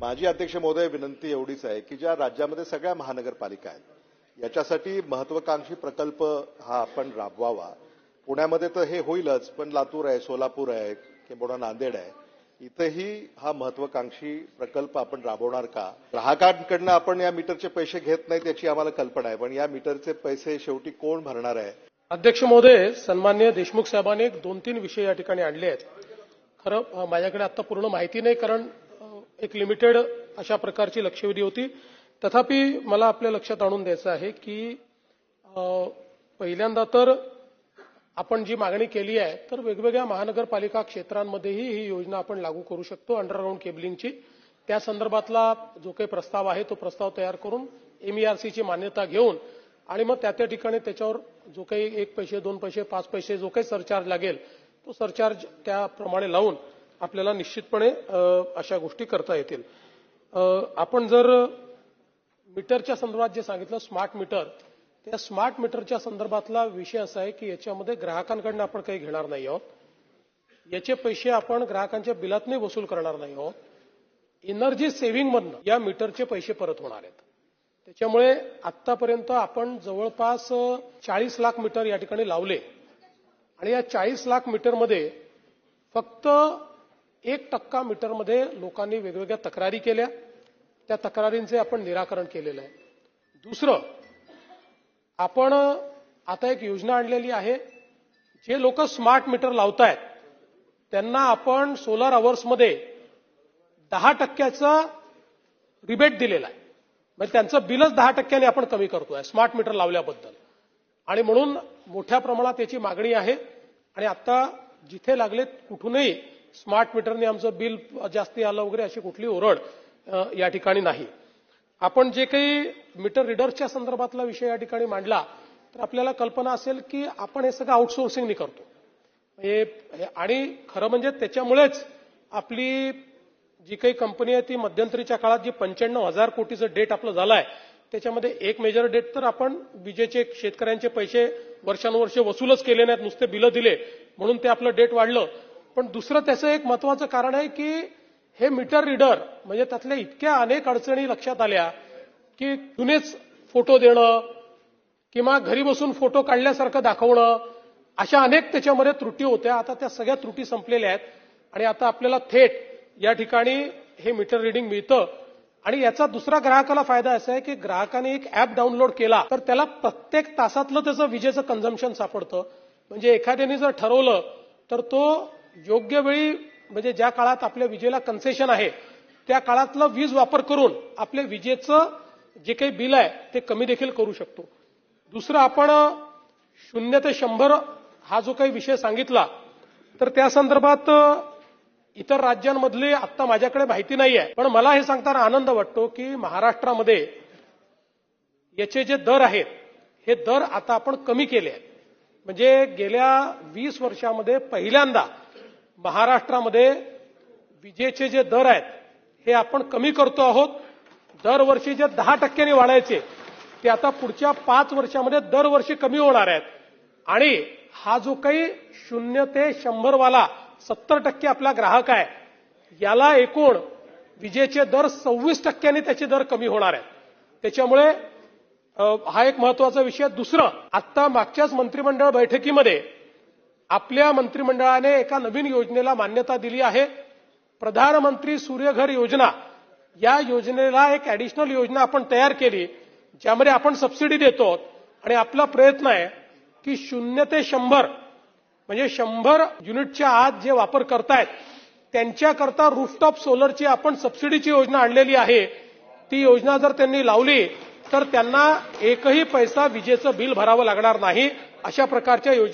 माझी अध्यक्ष महोदय विनंती एवढीच आहे की ज्या राज्यामध्ये सगळ्या महानगरपालिका आहेत याच्यासाठी महत्वाकांक्षी प्रकल्प हा आपण राबवावा. पुण्यामध्ये तर हे होईलच पण लातूर आहे सोलापूर आहे किंबहुना नांदेड आहे. इथंही हा महत्वाकांक्षी प्रकल्प आपण राबवणार का? ग्राहकांकडनं आपण या मीटरचे पैसे घेत नाहीत याची आम्हाला कल्पना आहे पण या मीटरचे पैसे शेवटी कोण भरणार आहे? अध्यक्ष महोदय सन्मान्य देशमुख साहेबांनी दोन तीन विषय या ठिकाणी आणले आहेत. खरं माझ्याकडे आता पूर्ण माहिती नाही कारण एक लिमिटेड अशा प्रकारची लक्षवेधी होती. तथापि मला आपल्या लक्षात आणून द्यायचं आहे की पहिल्यांदा तर आपण जी मागणी केली आहे तर वेगवेगळ्या महानगरपालिका क्षेत्रांमध्येही ही योजना आपण लागू करू शकतो अंडरग्राऊंड केबलिंगची त्या संदर्भातला जो काही प्रस्ताव आहे तो प्रस्ताव तयार करून एमईआरसीची मान्यता घेऊन आणि मग त्या त्या ठिकाणी त्याच्यावर जो काही एक पैसे दोन पैसे पाच पैसे जो काही सरचार्ज लागेल तो सरचार्ज त्याप्रमाणे लावून आपल्याला निश्चितपणे अशा गोष्टी करता येतील. आपण जर मीटरच्या संदर्भात जे सांगितलं स्मार्ट मीटर त्या स्मार्ट मीटरच्या संदर्भातला विषय असा आहे की याच्यामध्ये ग्राहकांकडनं आपण काही घेणार नाही आहोत. याचे पैसे आपण ग्राहकांच्या बिलातने वसूल करणार नाही आहोत. एनर्जी सेव्हिंगमधनं या मीटरचे पैसे परत होणार आहेत. त्याच्यामुळे आतापर्यंत आपण जवळपास चाळीस लाख मीटर या ठिकाणी लावले. आणि या चाळीस लाख मीटरमध्ये फक्त एक टक्का मीटरमध्ये लोकांनी वेगवेगळ्या तक्रारी केल्या. त्या तक्रारींचे आपण निराकरण केलेलं आहे. दुसरं आपण आता एक योजना आणलेली आहे. जे लोक स्मार्ट मीटर लावतायत त्यांना आपण सोलर अवर्समध्ये दहा टक्क्याचा रिबेट दिलेला आहे. म्हणजे त्यांचं बिलच दहा टक्क्याने आपण कमी करतोय स्मार्ट मीटर लावल्याबद्दल. आणि म्हणून मोठ्या प्रमाणात याची मागणी आहे. आणि आता जिथे लागले कुठूनही स्मार्ट मीटरने आमचं बिल जास्ती आलं वगैरे अशी कुठली ओरड या ठिकाणी नाही. आपण जे काही मीटर रिडर्सच्या संदर्भातला विषय या ठिकाणी मांडला तर आपल्याला कल्पना असेल की आपण हे सगळं आउटसोर्सिंगनी करतो. हे- आणि खरं म्हणजे त्याच्यामुळेच आपली जी काही कंपनी आहे ती मध्यंतरीच्या काळात जी पंच्याण्णव हजार कोटीचं डेट आपलं झालं आहे त्याच्यामध्ये एक मेजर डेट तर आपण विजेचे शेतकऱ्यांचे पैसे वर्षानुवर्षे वसूलच केले नाहीत नुसते बिलं दिले म्हणून ते आपलं डेट वाढलं. पण दुसरं त्याचं एक महत्वाचं कारण आहे की हे मीटर रीडर म्हणजे त्यातल्या इतक्या अनेक अडचणी लक्षात आल्या की जुनेच फोटो देणं किंवा घरी बसून फोटो काढल्यासारखं दाखवणं अशा अनेक त्याच्यामध्ये त्रुटी होत्या. आता त्या सगळ्या त्रुटी संपलेल्या आहेत. आणि आता आपल्याला थेट या ठिकाणी हे मीटर रिडिंग मिळतं. आणि याचा दुसरा ग्राहकाला फायदा असा आहे की ग्राहकाने एक ऍप डाउनलोड केला तर त्याला प्रत्येक तासातलं त्याचं विजेचं कन्झम्पन सापडतं. म्हणजे एखाद्याने जर ठरवलं तर तो योग्य वेळी म्हणजे ज्या काळात आपल्या विजेला कन्सेशन आहे त्या काळातला वीज वापर करून आपल्या विजेचं जे काही बिल आहे ते कमी देखील करू शकतो. दुसरं आपण शून्य ते शंभर हा जो काही विषय सांगितला तर त्या संदर्भात इतर राज्यांमधली आत्ता माझ्याकडे माहिती नाही आहे पण मला हे सांगताना आनंद वाटतो की महाराष्ट्रामध्ये याचे जे दर आहेत हे दर आता आपण कमी केले आहेत. म्हणजे गेल्या वीस वर्षामध्ये पहिल्यांदा महाराष्ट्रामध्ये विजेचे जे दर आहेत हे आपण कमी करतो आहोत. दरवर्षी जे दहा टक्क्यांनी वाढायचे ते आता पुढच्या पाच वर्षामध्ये दरवर्षी कमी होणार आहेत. आणि हा जो काही शून्य ते शंभरवाला सत्तर टक्के आपला ग्राहक आहे याला एकूण विजेचे दर सव्वीस टक्क्यांनी त्याचे दर कमी होणार आहेत. त्याच्यामुळे हा एक महत्त्वाचा विषय. दुसरं आत्ता मागच्याच मंत्रिमंडळ बैठकीमध्ये आपल्या मंत्रिमंडळाने एका नवीन योजनेला मान्यता दिली आहे. प्रधानमंत्री सूर्यघर योजना. या योजनेला एक ऍडिशनल योजना आपण तयार केली ज्यामध्ये आपण सबसिडी देतो. आणि आपला प्रयत्न आहे की शून्य ते शंभर म्हणजे शंभर युनिटच्या आत जे वापर करतायत त्यांच्याकरता रूफटॉप सोलरची आपण सबसिडीची योजना आणलेली आहे. ती योजना जर त्यांनी लावली तर त्यांना एकही पैसा विजेचं बिल भरावं लागणार नाही अशा प्रकारच्या योजना